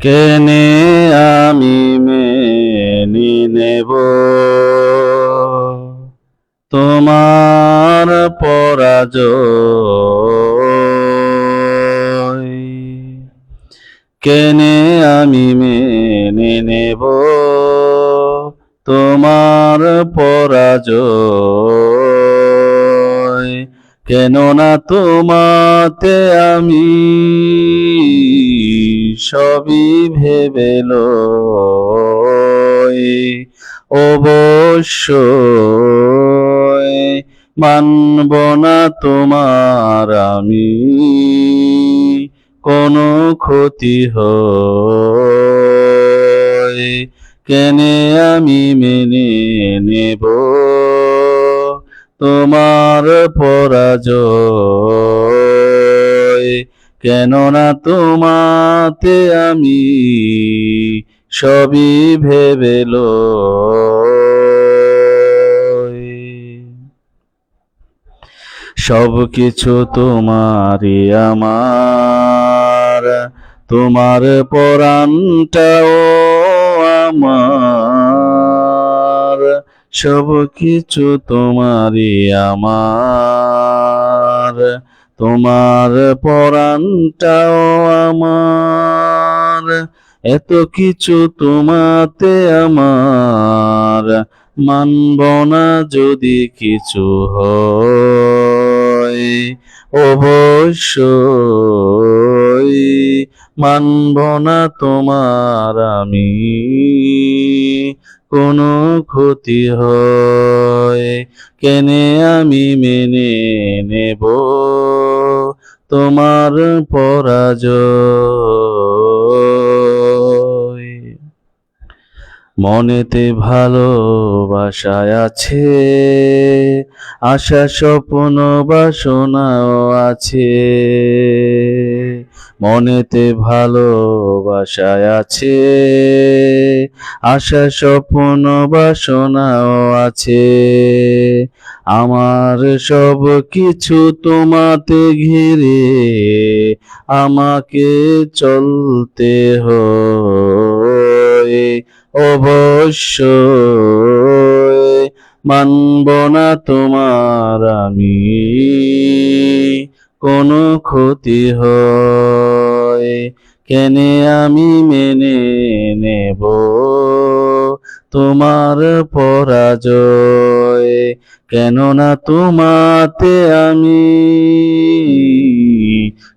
কেনে আমি মেনে নেব। তোমার পরাজয় কেনে আমি মেনে নেব। তোমার পরাজয় কেননা তোমাতে আমি সবই ভেবে লই। অবশ্যই মানব না তোমার আমি। কোনো ক্ষতি হয় কেনে আমি মেনে নেব? তোমার পরাজয় কেননা তোমাতে আমি সবই ভেবে লই। সব কিছু তোমারই আমার, তোমার পরাণটাও আমার। সব কিছু তোমারই আমার তোমার পরাণটাও আমার, এত কিছু তোমাতে আমার। মানব না যদি কিছু হয়, অবশ্যই মানব না তোমার আমি। কোনো ক্ষতি হয়। কেনে আমি মেনে নেব? তোমার পরাজয়। মনেতে ভালোবাসায় আছে, আশা, স্বপ্ন, বাসনাও আছে। মনেতে ভালোবাসায় আছে, আশা, স্বপ্ন, বাসনাও আছে। আমার সব কিছু তোমাতে ঘিরে আমাকে চলতে হয়। অবশ্যই মানব না তোমার আমি। কোনো ক্ষতি হয়। কেনে আমি মেনে নেব তোমার পরাজয়? কেননা তোমাতে আমি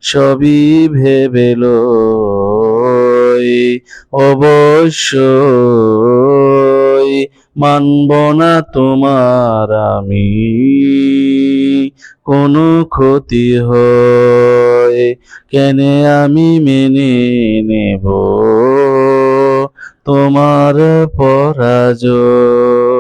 সবই ভেবে লই। অবশ্যই মানব না তোমার আমি। কোনো ক্ষতি হয় কেনে আমি মেনে নেব? তোমার পরাজয়